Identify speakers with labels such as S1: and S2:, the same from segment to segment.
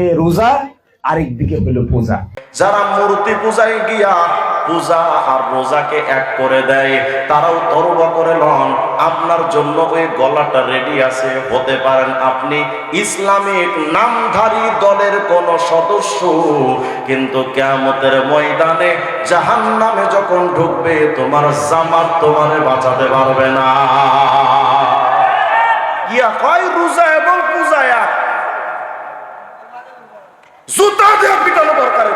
S1: রোজা, আরেকদিকে হলো পূজা।
S2: যারা মূর্তি পূজায় গিয়া পূজা আর রোজাকে এক করে দেয়, তারাও তরবা করে লন। আপনার জন্য ওই গলাটা রেডি আছে। হতে পারেন আপনি ইসলামিক নামধারী দলের কোন সদস্য। কিন্তু কেয়ামতের ময়দানে জাহান নামে যখন ঢুকবে, তোমার জামাত তোমারে বাঁচাতে পারবে না। ইয়া কয় রোজা এবং পূজা এক জুতা দিয়ে পিটানো দরকার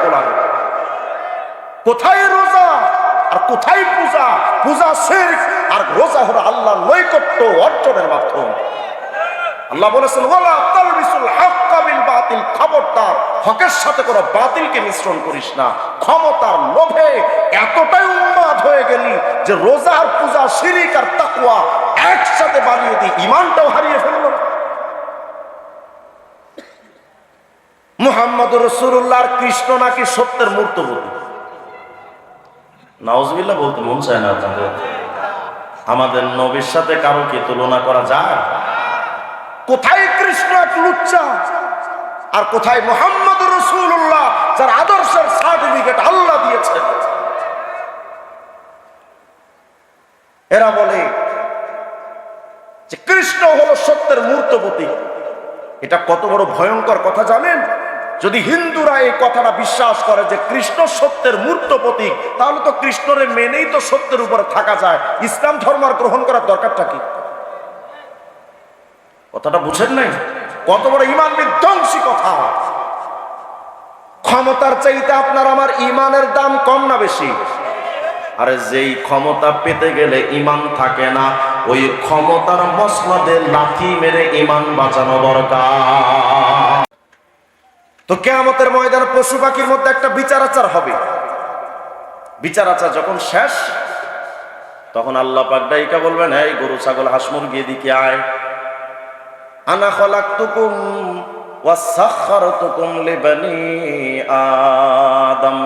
S2: কোথায় রোজা আর কোথায় পূজা? পূজা শেখ আর রোজা হলো আল্লাহ নৈকট্য অর্জনের মাধ্যম। আল্লাহ বলেছেন বাতিল খবরদার, হকের সাথে কোনো বাতিলকে মিশ্রণ করিস না। ক্ষমতার লোভে এতটাই উন্মাদ হয়ে গেলি যে রোজা আর পূজা, শিরিক আর তাকওয়া একসাথে বানিয়ে দি ইমানটাও হারিয়ে ফেলল মুহাম্মদ রসুল্লাহর কৃষ্ণ নাকি সত্যের মূর্তবতী? নাউজবিল্লাহ বলতে মন চায় না আপনাদের। আমাদের নবীর সাথে কারও কি তুলনা করা যায়? কোথায় কৃষ্ণ এক লুচ্চা? আর কোথায় মোহাম্মদ রসুল্লাহ যার আদর্শের সার্টিফিকেট আল্লাহ দিয়েছেন এরা বলে যে কৃষ্ণ হলো সত্যের মূর্তপতি এটা কত বড় ভয়ঙ্কর কথা জানেন? যদি হিন্দুরা এই কথাটা বিশ্বাস করে যে কৃষ্ণ সত্যের মূর্ত প্রতীক, তাহলে তো কৃষ্ণরে মেনেই তো সত্যের উপরে থাকা যায়। ইসলাম ধর্ম আর গ্রহণ করার দরকারটা কি? কথাটা বুঝেন নাই? কত বড় ইমান বিধ্বংসী কথা। ক্ষমতার চাইতে আপনার আমার ইমানের দাম কম না বেশি? আরে যেই ক্ষমতা পেতে গেলে ইমান থাকে না, ওই ক্ষমতার মসনদে লাথি মেরে ইমান বাঁচানো দরকার। তো কেয়ামতের ময়দানে পশু পাখির মধ্যে একটা বিচার আচার হবে। বিচার আচার যখন শেষ, তখন আল্লাহ পাক ডাইকা বলবেন, এই গরু, ছাগল, হাঁস, মুরগি এদিকে আয়। আনা খলাকতুকুম ওয়াসাখখারতুকুম লিবানি আদম।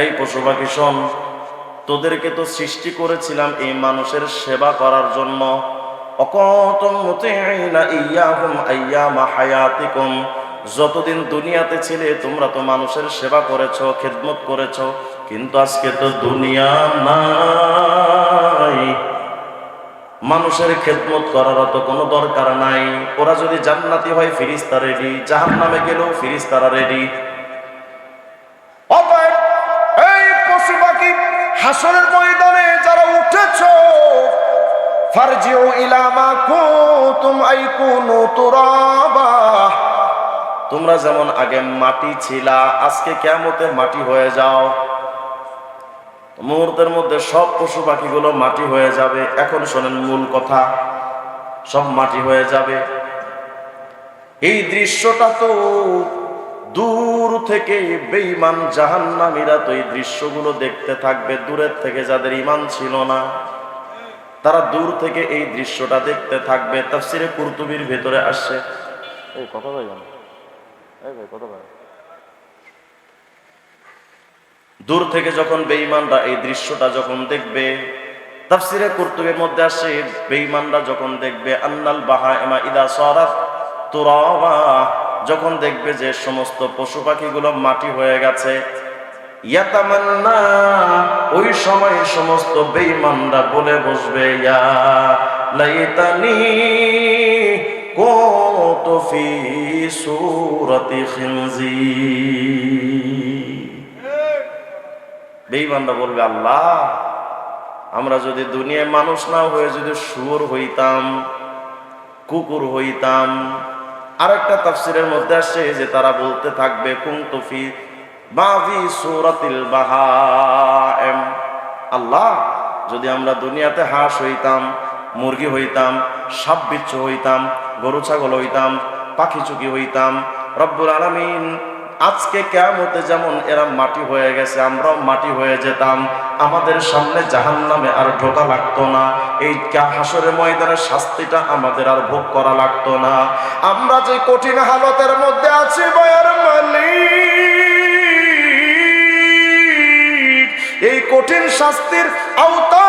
S2: এই পশু পাখি, শোন, তোদেরকে তো সৃষ্টি করেছিলাম এই মানুষের সেবা করার জন্য। অকতম মুতিইনা ইয়াহুম আইয়ামা হায়াতিকুম। যতদিন দুনিয়াতে ছিলে, তোমরা তো মানুষের সেবা করেছ, খেদমত করেছ, কিন্তু আজকে তো দুনিয়া নাই। মানুষের খেদমত করার তো কোনো দরকার নাই। ওরা যদি জান্নাতি হয়, ফিরিস্তা রেডি জাহান নামে গেলেও ফিরিস্তারা রেডি এই যারা উঠেছো তোমরা যেমন আগে মাটি ছিলা, আজকে কেমতে মাটি হয়ে যাও। মুহূর্তের মধ্যে সব পশু পাখিগুলো মাটি হয়ে যাবে। এখন শোনেন মূল কথা, সব মাটি হয়ে যাবে। এই দৃশ্যটা তো দূর থেকে বেঈমান জাহান্নামীরা তো এই দৃশ্যগুলো দেখতে থাকবে। দূরের থেকে যাদের ইমান ছিল না, তারা দূর থেকে এই দৃশ্যটা দেখতে থাকবে। তাফসিরে কুরতুবির ভেতরে আসছে।
S3: এই, কথা
S2: দূর থেকে যখন বেঈমানরা এই দৃশ্যটা যখন দেখবে, তাফসিরে কুরতুবের মধ্যে আসে, বেঈমানরা যখন দেখবে, আন্নাল বাহা এমা ইদা সরাত তুরাবা যখন দেখবে যে সমস্ত পশু পাখিগুলো মাটি হয়ে গেছে, ইয়াতামান্না, ওই সময় সমস্ত বেঈমানরা বলে বসবে, ইয়া লাইতানি ফি সূরাতি খিনজির। বেঈমানরা বলবে, আল্লাহ, আমরা যদি দুনিয়ায় মানুষ না হয়ে যদি সুর হইতাম, কুকুর হইতাম, আরেকটা তাফসিরের মধ্যে আসছে যে তারা বলতে থাকবে কুমতুফি বাভি সুরাতিল বাহাএম। আল্লাহ, যদি আমরা দুনিয়াতে হাঁস হইতাম মুরগি হইতাম, সাপ বিচ্ছু হইতাম, গরু ছাগল হইতাম, পাখি চুকি হইতাম। রব্বুল আলামিন, আজকে কেমতে যেমন এরা মাটি হয়ে গেছে, আমরাও মাটি হয়ে যেতাম। আমাদের সামনে জাহান নামে আর ঢোকা লাগতো না। এই হাসরের ময়দানের শাস্তিটা আমাদের আর ভোগ করা লাগতো না। আমরা যে কঠিন হালতের মধ্যে আছি বয়ার মালিক, এই কঠিন শাস্তির না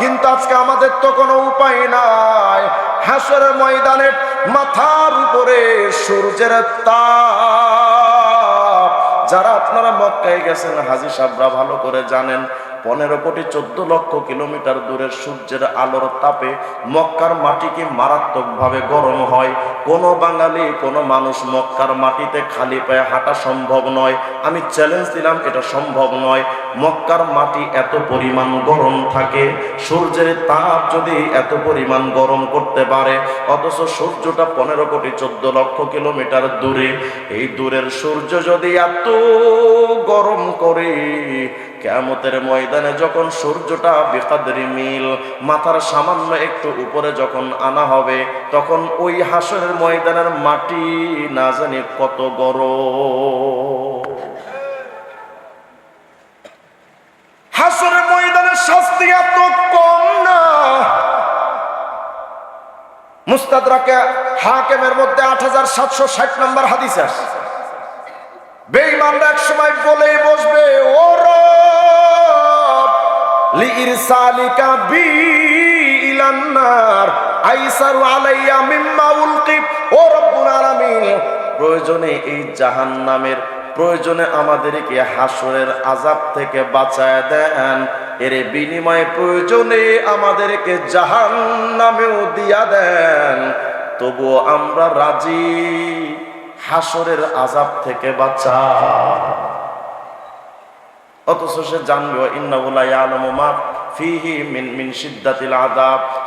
S2: কিন্তু আজকে আমাদের তো কোনো উপায় নাই। হাসরের ময়দানের মাথার উপরে সূর্যের তাপ। যারা আপনারা মক্কায় গেছেন, হাজি সাহরা ভালো করে জানেন পনেরো কোটি চোদ্দ লক্ষ কিলোমিটার দূরের সূর্যের আলোর তাপে মক্কার মাটিকে মারাত্মকভাবে গরম হয়। কোনো বাঙালি, কোনো মানুষ মক্কার মাটিতে খালি পায়ে হাঁটা সম্ভব নয়। আমি চ্যালেঞ্জ দিলাম, এটা সম্ভব নয়। মক্কার মাটি এত পরিমাণ গরম থাকে, সূর্যের তাপ যদি এত পরিমাণ গরম করতে পারে, অথচ সূর্যটা পনেরো কোটি চোদ্দ লক্ষ কিলোমিটার দূরে। এই দূরের সূর্য যদি এত গরম করে কেমতের ময়দানে যখন সূর্যটা বেকাদরি মিল, মাথার সামান্য একটু উপরে যখন আনা হবে, তখন ওই হাসরের ময়দানের মাটি না জানি কত গরম। হাসরের ময়দানের শাস্তি এত কম না। হাকেমের মধ্যে আট হাজার সাতশো ষাট নম্বর হাদিস আসে বেঈমানরা এক সময় বলেই বসবে ও রব লিইরসালিকা বি ইলান্নার আইসারু আলাইয়া মিম্মা উলকি। ও রব্বুল আলামিন, প্রয়োজনে এই জাহান্নামের, প্রয়োজনে আমাদেরকে হাসরের আজাব থেকে বাঁচায় দেন। এর বিনিময়ে প্রয়োজনে আমাদেরকে জাহান্নামেও দিয়া দেন। তবুও আমরা রাজি, হাসরের আজাব থেকে বাঁচা। অথচ সে জানবে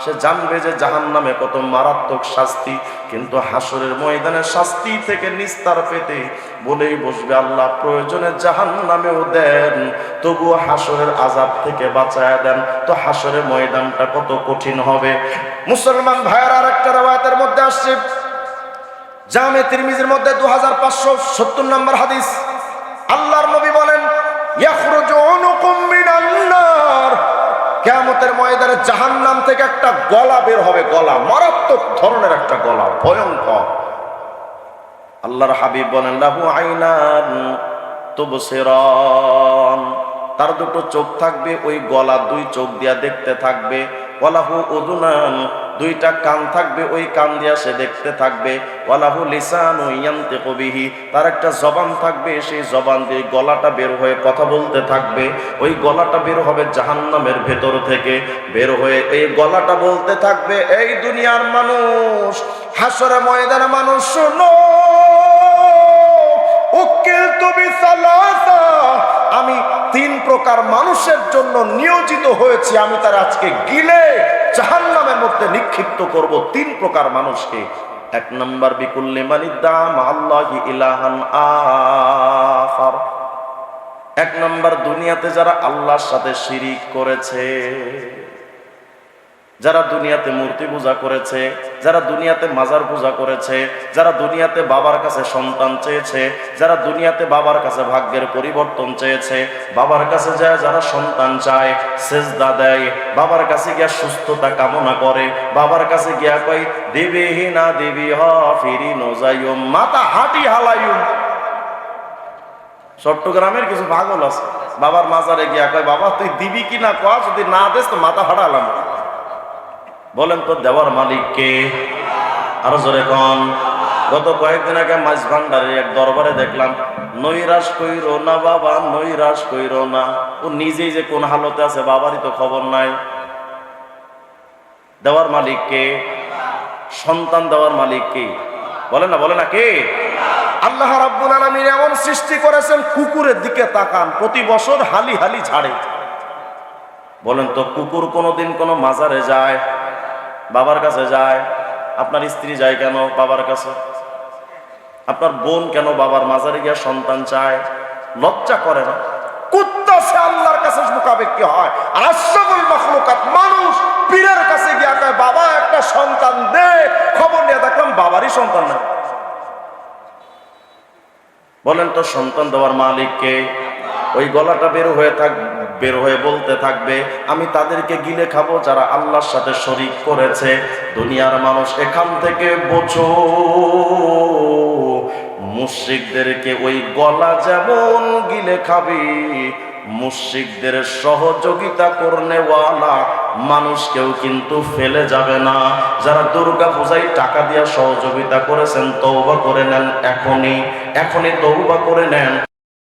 S2: সে জানবে যে জাহান্নামে কত মারাত্মক শাস্তি, কিন্তু হাসরের ময়দানে শাস্তি থেকে নিস্তার পেতে বলেই বসবে আল্লাহ, প্রয়োজনে জাহান্নামেও দেন, তবুও হাসরের আজাব থেকে বাঁচায় দেন। তো হাসরের ময়দানটা কত কঠিন হবে। মুসলমান ভাইয়ার আর একটা রেওয়ায়তের মধ্যে আসছে। জামে তিরমিজির মধ্যে দু হাজার পাঁচশো সত্তর নম্বর হাদিস। আল্লাহর নবী বলেন কিয়ামতের ময়দানে জাহান নাম থেকে একটা গলা বের হবে, গলা, মারাত্মক ধরনের একটা গলা, ভয়ঙ্কর। আল্লাহর হাবিব বলেন, লাহু আইনান তুবসিরান। তার দুটো চোখ থাকবে, ওই গলা দুই চোখ দিয়া দেখতে থাকবে। ওয়ালাহু উদুনান দুইটা কান থাকবে, ওই কান দিয়া সে দেখতে থাকবে। ওয়ালাহু লিসান ইয়ান্তিকু বিহি, তার একটা জবান থাকবে, সেই জবান দিয়ে গলাটা বের হয়ে কথা বলতে থাকবে। ওই গলাটা বের হবে জাহান্নামের ভেতর থেকে। বের হয়ে এই গলাটা বলতে থাকবে, এই দুনিয়ার মানুষ হাসরে ময়দানে মানুষ, শোনো তুমি আমি তিন প্রকার মানুষের জন্য নিয়োজিত হয়েছি। আমি তার আজকে গিলে জাহান্নামের মধ্যে নিক্ষিপ্ত করব তিন প্রকার মানুষকে। এক নম্বর, বিকুল্লি মানিদ্দাম, আল্লাহি এক নম্বর, দুনিয়াতে যারা আল্লাহর সাথে শিরিক করেছে। যারা দুনিয়াতে মূর্তি পূজা করেছে, যারা দুনিয়াতে মাজার পূজা করেছে, যারা দুনিয়াতে বাবার কাছে সন্তান চেয়েছে, যারা দুনিয়াতে বাবার কাছে ভাগ্যের পরিবর্তন চেয়েছে, বাবার কাছে যায় যারা সন্তান চায়, সেজদা দেয়, বাবার কাছে গিয়া সুস্থতা কামনা করে, বাবার কাছে গিয়া কই দেবে না দেবী হ, ফিরি নোজাইম মাতা হাঁটি হালাইম চট্টগ্রামের কিছু পাগল আছে, বাবার মাজারে গিয়া কয়, বাবা, তুই দিবি কি না? যদি না দেস তো মাথা ফাটালাম বলেন তো দেওয়ার মালিক কে? আরও জোরে কন। গত কয়েকদিন আগে মাছ ভান্ডারে এক দরবারে দেখলাম নৈরাশ কইর না বাবা নৈরাশ কইর না। ও নিজেই যে কোন হালতে আছে বাবারই তো খবর নাই। দেওয়ার মালিক কে? সন্তান দেওয়ার মালিক কে? বলে না বলে না কে? আল্লাহ রাব্বুল আলামিন এমন সৃষ্টি করেছেন কুকুরের দিকে তাকান প্রতি বছর হালি হালি ছাড়ে বলেন তো কুকুর কোনোদিন কোনো মাজারে যায়? বাবার কাছে যায়, আপনার স্ত্রী যায় কেন বাবার কাছে? আপনার বোন কেন বাবার মাজারে গিয়ে সন্তান চায়? লজ্জা করে না? মানুষ কাছে বাবা, একটা সন্তান খবর দেখলাম বাবারই সন্তান বলেন তো, সন্তান দেওয়ার মালিককে ওই গলাটা বের হয়ে থাক বের হয়ে বলতে থাকবে, আমি তাদেরকে গিলে খাব যারা আল্লাহর সাথে শরিক করেছে। দুনিয়ার মানুষ এখান থেকে বোঝো, মুশ্রিকদেরকে ওই গলা যেমন গিলে খাবি, মুশ্রিকদের সহযোগিতা করনেওয়ালা মানুষকেও কিন্তু ফেলে যাবে না। যারা দুর্গা পূজায় টাকা দিয়ে সহযোগিতা করেছেন তৌবা করে নেন এখনই এখনই তৌবা করে নেন।